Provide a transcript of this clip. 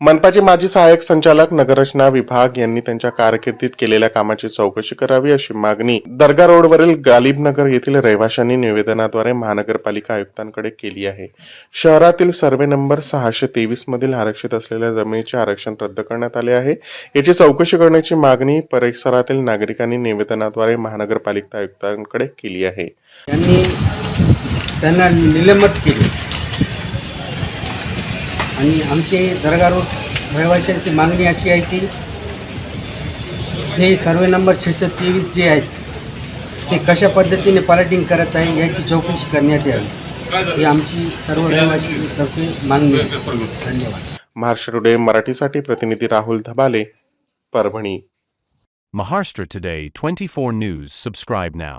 मनपाचे माजी सहाय्यक संचालक नगररचना विभाग यांनी त्यांच्या कारकिर्दीत केलेल्या कामाची चौकशी करावी अशी मागणी दर्गा रोडवरील गालिबनगर येथील रहिवाशांनी निवेदनाद्वारे महानगरपालिका आयुक्तांकडे केली आहे. शहरातील सर्वे नंबर सहाशे तेवीस मधील आरक्षित असलेल्या जमिनीचे आरक्षण रद्द करण्यात आले आहे. याची चौकशी करण्याची मागणी परिसरातील नागरिकांनी निवेदनाद्वारे महानगरपालिका आयुक्तांकडे केली आहे. त्यांनी त्यांना निलंबित केले. आणि आमची दर्गा रोड रहिवाशांची मागणी अशी आहे की हे सर्वे नंबर छेशे तेवीस जे आहेत ते कशा पद्धतीने पलटिंग करत आहे याची चौकशी करण्यात यावी. ही आमची सर्व रहिवाशी मागणी आहे. धन्यवाद. महाराष्ट्र टुडे मराठीसाठी प्रतिनिधी Rahul Dhabale Parbhani. Maharashtra Today 24 News. Subscribe now.